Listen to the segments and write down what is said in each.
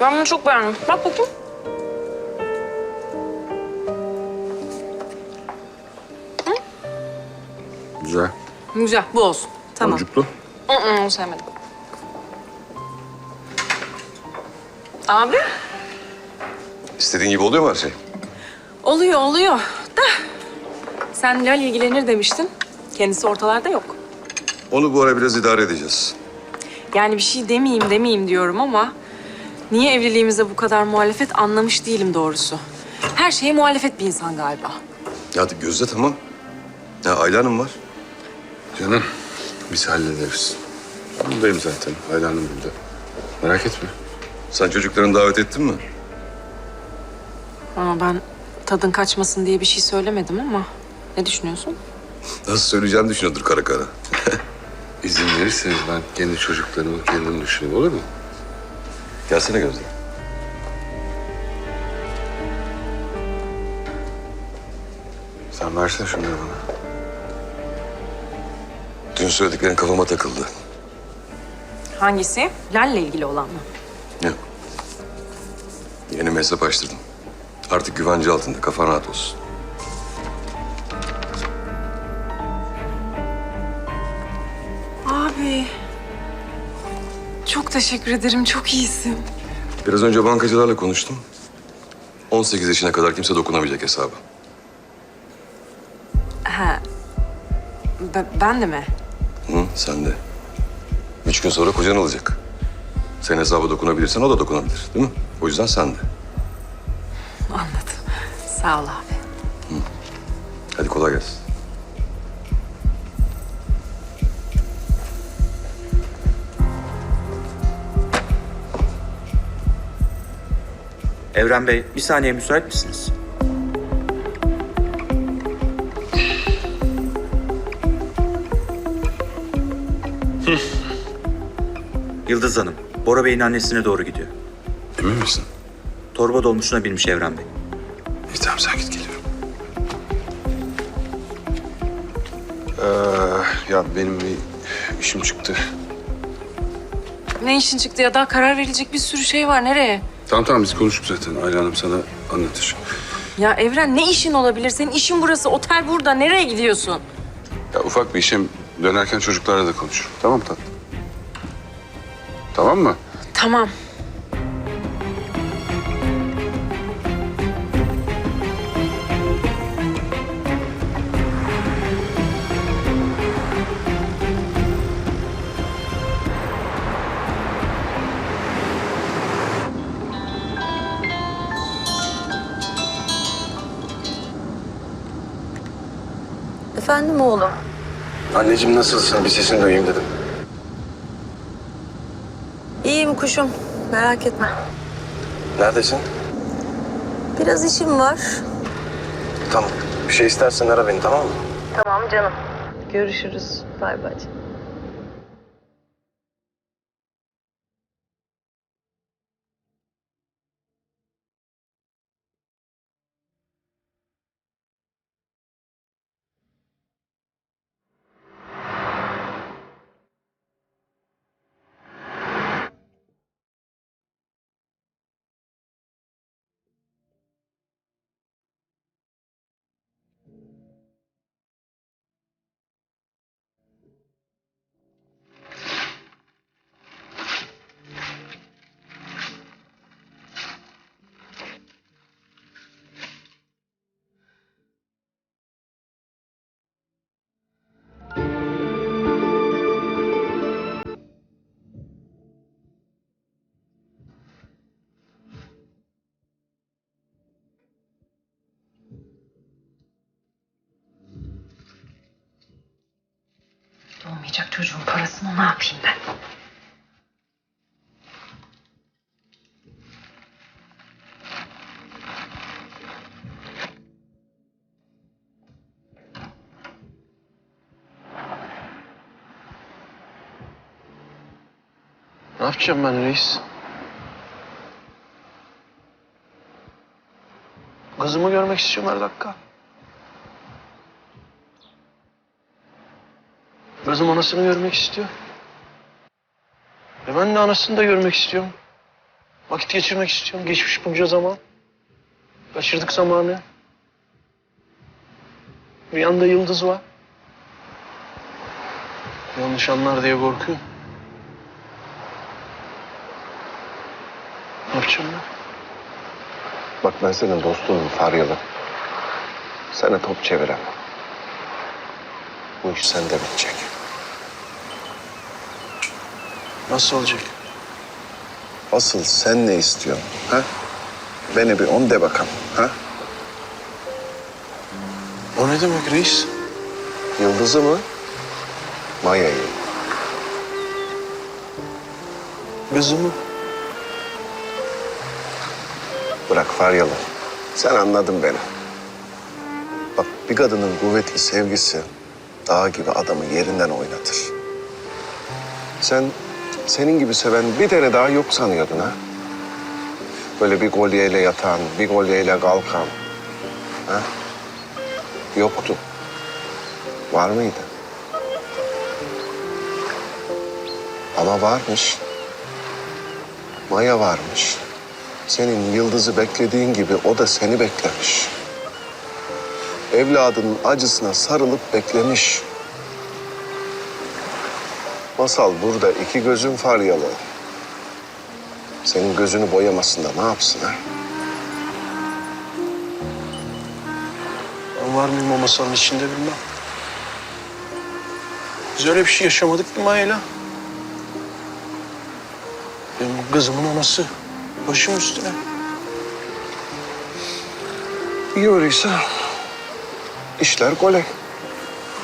Ben bunu çok beğendim. Bak bakayım. Güzel. Güzel, bu olsun. Tamam. Boncuklu. Hı hı, onu sevmedim. Abi? İstediğin gibi oluyor mu her şey? Oluyor, oluyor. Da sen Lal ilgilenir demiştin. Kendisi ortalarda yok. Onu bu ara biraz idare edeceğiz. Yani bir şey demeyeyim demeyeyim diyorum ama... ...niye evliliğimize bu kadar muhalefet anlamış değilim doğrusu. Her şeye muhalefet bir insan galiba. Ya hadi Gözde tamam. Ya Ayla Hanım var. Canım biz hallederiz. Buradayım zaten. Ayla Hanım burada. Merak etme. Sen çocuklarını davet ettin mi? Ama ben tadın kaçmasın diye bir şey söylemedim ama... ...ne düşünüyorsun? Nasıl söyleyeceğini düşünüyordur kara kara. İzin verirseniz ben kendi çocuklarımı kendim düşüneyim olur mu? Gelsene Gözde. Sen versene şunları bana. Dün söylediklerin kafama takıldı. Hangisi? Lal'le ilgili olan mı? Yok. Yeni hesap açtırdım. Artık güvence altında. Kafan rahat olsun. Abi... Çok teşekkür ederim, çok iyisin. Biraz önce bankacılarla konuştum. 18 yaşına kadar kimse dokunamayacak hesaba. Ha. Be- ben de mi? Hı, sen de. Üç gün sonra kocan alacak. Sen hesaba dokunabilirsen o da dokunabilir değil mi? O yüzden sen de. Sağ ol abi. Hadi kolay gelsin. Evren Bey, bir saniye müsait misiniz? Yıldız Hanım, Bora Bey'in annesine doğru gidiyor. Emin misin? Torba dolmuşuna binmiş Evren Bey. İyi tamam sen git geliyorum. Ee, ya benim bir işim çıktı. Ne işin çıktı ya? Daha karar verilecek bir sürü şey var. Nereye? Tamam tamam biz konuştuk zaten. Ayla Hanım sana anlatır. Ya Evren ne işin olabilir? Senin işin burası. Otel burada. Nereye gidiyorsun? Ya ufak bir işim dönerken çocuklarla da konuşurum. Tamam mı tatlım? Tamam mı? Tamam. Efendim oğlum? Anneciğim nasılsın? Bir sesini duyayım dedim. İyiyim kuşum. Merak etme. Neredesin? Biraz işim var. Tamam. Bir şey istersen ara beni tamam mı? Tamam canım. Görüşürüz. Bay bay. Çocuğun parasını ne yapayım ben? Ne yapacağım ben reis? Kızımı görmek istiyorum her dakika. Kızım anasını görmek istiyor. E ben de anasını da görmek istiyorum. Vakit geçirmek istiyorum. Geçmiş bunca zaman. Kaçırdık zamanı. Bir yanda yıldız var. Yanlış anlar diye korkuyorum. Ne yapacağım ben? Bak ben senin dostunum Faryalı. Sana top çeviremem. Bu iş sende bitecek. Nasıl olacak? Asıl sen ne istiyorsun? Ha? Beni bir on de bakalım. Ha? O ne demek reis? Yıldızı mı? Maya'yı. Kızımı. Bırak Faryalı. Sen anladın beni. Bak bir kadının kuvvetli sevgisi dağ gibi adamı yerinden oynatır. Sen senin gibi seven bir tane daha yok sanıyordun ha? Böyle bir golyeyle yatan, bir golyeyle kalkan. Ha? Yoktu. Var mıydı? Ama varmış. Maya varmış. Senin yıldızı beklediğin gibi o da seni beklemiş. Evladının acısına sarılıp beklemiş. Masal burada iki gözün faryalı. Senin gözünü boyamasın da ne yapsın ha? Ben var mıyım o masanın içinde bilmem. Biz öyle bir şey yaşamadık mı Maya'yla? Benim kızımın anası. Başım üstüne. İyi öyleyse işler kolay.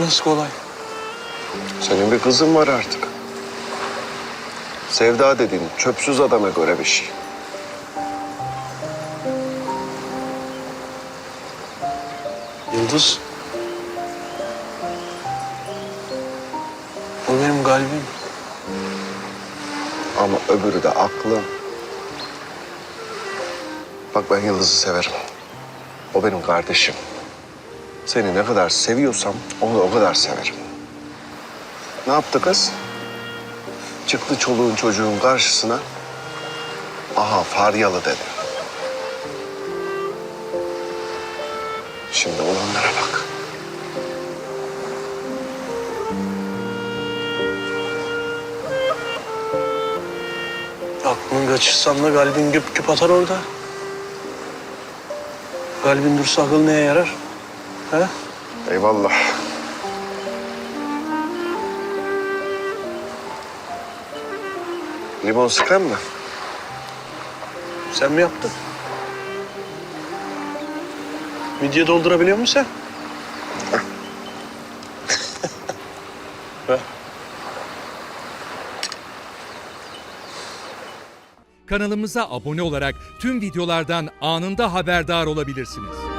Nasıl kolay? Senin bir kızın var artık. Sevda dediğin çöpsüz adama göre bir şey. Yıldız. O benim kalbim. Ama öbürü de aklım. Bak ben Yıldız'ı severim. O benim kardeşim. Seni ne kadar seviyorsam onu o kadar severim. Ne yaptı kız? Çıktı çoluğun çocuğun karşısına. Aha Faryalı dedi. Şimdi olanlara bak. Aklını kaçırsan da kalbin güp güp atar orada. Kalbin dursa akıl neye yarar? He? Eyvallah. Limon sıkan mı? Sen mi yaptın? Midye doldurabiliyor musun sen? Kanalımıza abone olarak tüm videolardan anında haberdar olabilirsiniz.